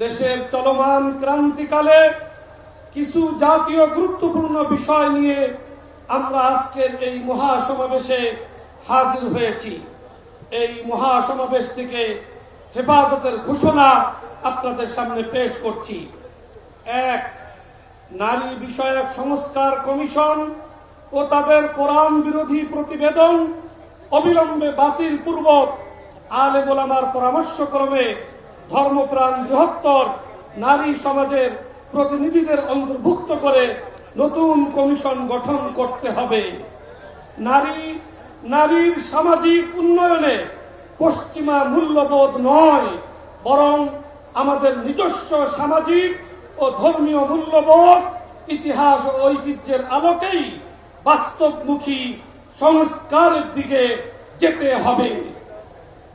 দেশের চলমান ক্রান্তিকালে কিছু জাতীয় গুরুত্বপূর্ণ বিষয় নিয়ে আমরা আজকের এই মহাসমাবেশে হাজির হয়েছি। এই মহাসমাবেশ থেকে হেফাজতের ঘোষণা আপনাদের সামনে পেশ করছি। এক, নারী বিষয়ক সংস্কার কমিশন ও তাদের কোরআন বিরোধী প্রতিবেদন অবিলম্বে বাতিল পূর্বক আলে গোলামার পরামর্শক্রমে ধর্মপ্রাণ বৃহত্তর নারী সমাজের প্রতিনিধিদের অন্তর্ভুক্ত করে নতুন কমিশন গঠন করতে হবে। নারী, নারীর সামাজিক উন্নয়নে পশ্চিমা মূল্যবোধ নয়, বরং আমাদের নিজস্ব সামাজিক ও ধর্মীয় মূল্যবোধ, ইতিহাস ও ঐতিহ্যের আলোকেই বাস্তবমুখী সংস্কারের দিকে যেতে হবে।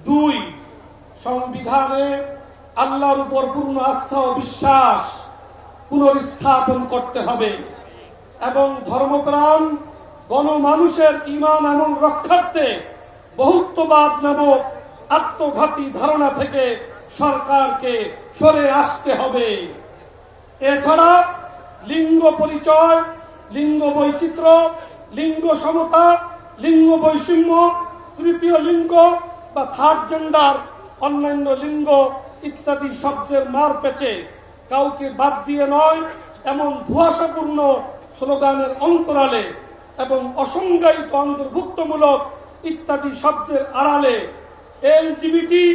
দুই, সংবিধানে আল্লাহর উপর পূর্ণ আস্থা ও বিশ্বাস পুনর্স্থাপন করতে হবে এবং ধর্মপ্রাণ, গণমানুষের ইমান আমল রক্ষার্থে বহুত্ববাদ নামক আত্মঘাতী ধারণা থেকে সরকারকে সরে আসতে হবে। এছাড়া লিঙ্গ পরিচয়, লিঙ্গ বৈচিত্র্য, লিঙ্গ সমতা, লিঙ্গ বৈষম্য, তৃতীয় লিঙ্গ বা থার্ড জেন্ডার অন্যান্য লিঙ্গ ইত্যাদি শব্দের মার পেছে কাউকে বাদ দিয়ে নয়, এমন ধোঁয়াশাপূর্ণ স্লোগানের অন্তরালে এবং অসংজ্ঞায়িত অন্তর্ভুক্তমূলক ইত্যাদি শব্দের আড়ালে এলজিবিটি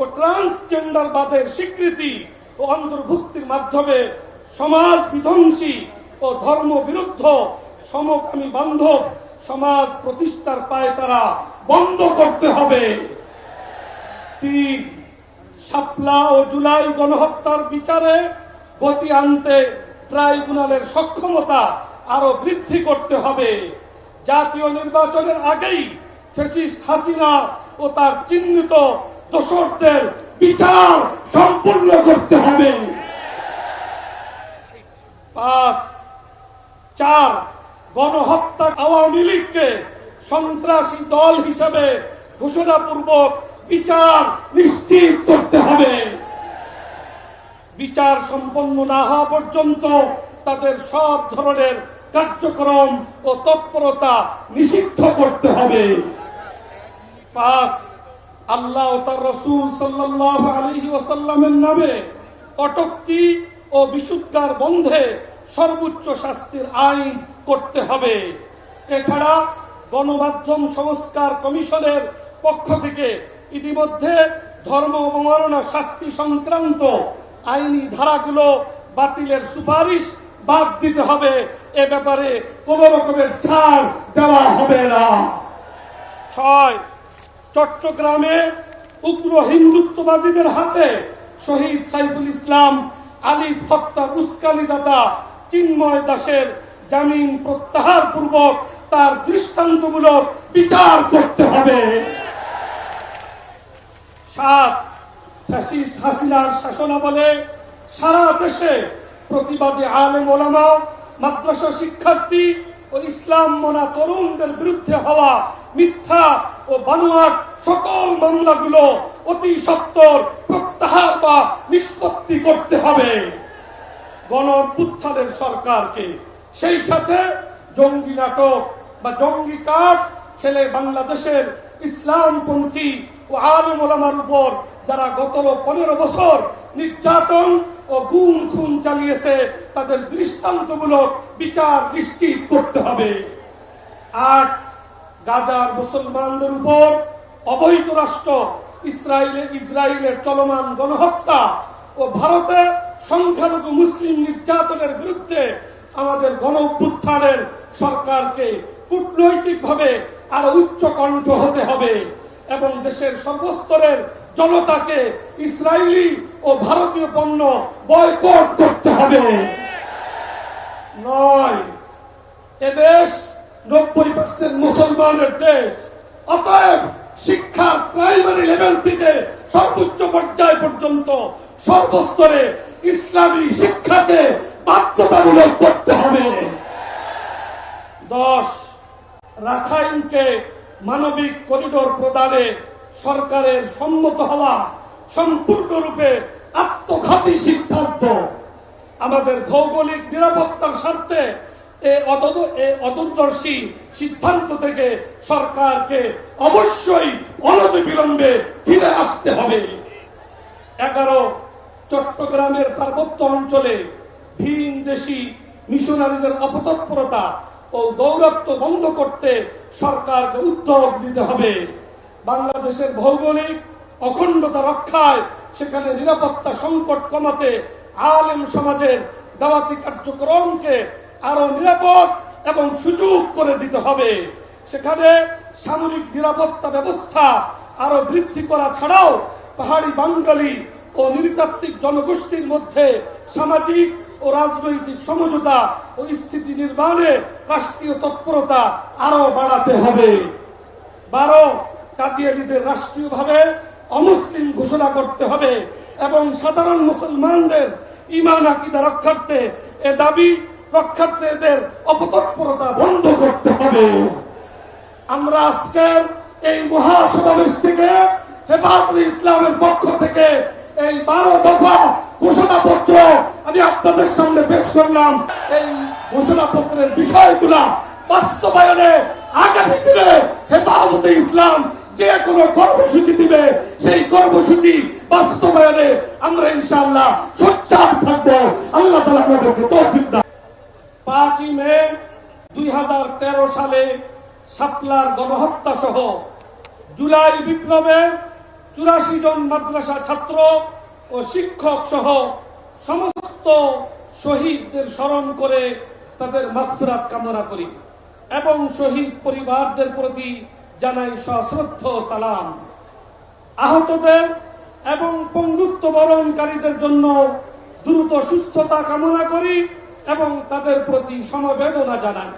ও ট্রান্সজেন্ডার বাদের স্বীকৃতি ও অন্তর্ভুক্তির মাধ্যমে সমাজ বিধ্বংসী ও ধর্ম বিরুদ্ধ সমকামী বান্ধব সমাজ প্রতিষ্ঠার পায় তারা বন্ধ করতে হবে। তিন শাপলা ও জুলাই গণহত্যার বিচারে গতি আনতে ট্রাইব্যুনালের সক্ষমতা আরও বৃদ্ধি করতে হবে। জাতীয় নির্বাচনের আগেই ফেসিস্ট হাসিনা ও তার চিহ্নিত দোষরদের বিচার সম্পূর্ণ করতে হবে। পাঁচ, চার, গণহত্যা আওয়ামী লীগকে সন্ত্রাসী দল হিসেবে ঘোষণাপূর্বক বিচার নিশ্চিত করতে হবে। বিচার সম্পন্ন না হওয়া পর্যন্ত তাদের সব ধরনের কার্যক্রম ও তৎপরতা নিষিদ্ধ করতে হবে। পাঁচ, আল্লাহ ও তার রসুল সাল্লাহ আলহি ওসাল্লামের নামে কটক্তি ও বিশুদ্ধার বন্ধে সর্বোচ্চ শাস্তির আইন করতে হবে। এছাড়া গণমাধ্যম সংস্কার কমিশনের পক্ষ থেকে ইতিমধ্যে ধর্ম অবমাননা শাস্তি সংক্রান্ত আইনি ধারাগুলো বাতিলের সুপারিশ বাদ দিতে হবে। এ ব্যাপারে কোন রকমের ছাড় দেওয়া হবে না। ছয়, চট্টগ্রামে উগ্র হিন্দুত্ববাদীদের হাতে শহীদ সাইফুল ইসলাম, আলিফ হত্যার উস্কানি দাতা চিন্ময় দাসের জামিন প্রত্যাহার পূর্বক তার দৃষ্টান্তমূলক বিচার করতে হবে। সাত হাসিনার শাসনামলে সারা দেশে প্রতিবাদী আলেম ওলামা, মাদ্রাসা শিক্ষার্থী ও ইসলাম মনা তরুণদের বিরুদ্ধে হওয়া মিথ্যা ও বানোয়াট সকল মামলাগুলো অতি সত্তর প্রত্যাহার বা নিষ্পত্তি করতে হবে। গণ সরকারকে সেই সাথে জঙ্গি নাটক বা জঙ্গি কার্ড খেলে বাংলাদেশের ইসলামপন্থী ও আলম ওলামার উপর যারা গত পনেরো বছর নির্যাতন ও গুম খুন চালিয়েছে, তাদের দৃষ্টান্তমূলক বিচার নিশ্চিত করতে হবে। আট গাজার মুসলমানদের উপর অবৈধ রাষ্ট্র ইসরায়েলে ইসরায়েলের চলমান গণহত্যা ও ভারতে সংখ্যালঘু মুসলিম নির্যাতনের বিরুদ্ধে আমাদের গণ সরকারকে কূটনৈতিকভাবে আরও উচ্চ কণ্ঠ হতে হবে। এবং দেশের সর্বস্তরের জনতাকে ইসরায়েলি ও ভারতীয় পণ্য বয়কট করতে হবে। নয় এদেশ নব্বই পার্সেন্ট মুসলমানের দেশ। অতএব শিক্ষার প্রাইমারি লেভেল থেকে সর্বোচ্চ পর্যায় পর্যন্ত সর্বস্তরে ইসলামী শিক্ষাকে বাধ্যতামূলক করতে হবে। দশ, রাখাইনকে মানবিক করিডোর প্রদানে সরকারের সম্মত হওয়া সম্পূর্ণরূপে আত্মঘাতী সিদ্ধান্ত। আমাদের ভৌগোলিক নিরাপত্তার স্বার্থে অদূরদর্শী সিদ্ধান্ত থেকে সরকারকে অবশ্যই অনতিবিলম্বে ফিরে আসতে হবে। এগারো, চট্টগ্রামের পার্বত্য অঞ্চলে ভিন দেশি মিশনারিদের অপতৎপরতা ও দৌরত্ব বন্ধ করতে সরকারকে উদ্যোগ দিতে হবে। বাংলাদেশের ভৌগোলিক অখণ্ডতা রক্ষায় সেখানে নিরাপত্তা সংকট কমাতে আলেম সমাজের দাওয়াতি কার্যক্রমকে আরও নিরাপদ এবং সুযোগ করে দিতে হবে। সেখানে সামরিক নিরাপত্তা ব্যবস্থা আরও বৃদ্ধি করা ছাড়াও পাহাড়ি বাঙালি ও নৃতাত্ত্বিক জনগোষ্ঠীর মধ্যে সামাজিক ও রাজনৈতিক সমঝোতা ও স্থিতি নির্মাণে রাষ্ট্রীয় তৎপরতা আরও বাড়াতে হবে। বারো কাদিয়ালিদের রাষ্ট্রীয়ভাবে অমুসলিম ঘোষণা করতে হবে এবং সাধারণ মুসলমানদের ইমান আকিদা রক্ষার্থে এ দাবি রক্ষার্থে এদের অপতৎপরতা বন্ধ করতে হবে। আমরা আজকের এই মহাসমাবেশ থেকে হেফাজত ইসলামের পক্ষ থেকে এই বারো দফা ঘোষণাপত্র আমি আপনাদের সামনে পেশ করলাম এই ঘোষণাপত্রের বিষয়গুলা বাস্তবায়নে আগামী দিনে হেফাজতে ইসলাম যে কোনো কর্মসূচি দিবে, সেই কর্মসূচি বাস্তবায়নে আমরা ইনশাআল্লাহ সোচ্চার থাকব। আল্লাহ তালা আমাদেরকে তৌফিক দান। পাঁচই মে দুই হাজার তেরো সালে শাপলার গণহত্যা সহ জুলাই বিপ্লবের চুরাশি জন মাদ্রাসা ছাত্র ও শিক্ষক সহ শহীদদের স্মরণ করে তাদের মাগফিরাত কামনা করি এবং শহীদ পরিবারদের প্রতি জানাই সশ্রদ্ধ সালাম। আহতদের এবং পঙ্গুত্ব বরণকারীদের জন্য দ্রুত সুস্থতা কামনা করি এবং তাদের প্রতি সমবেদনা জানাই।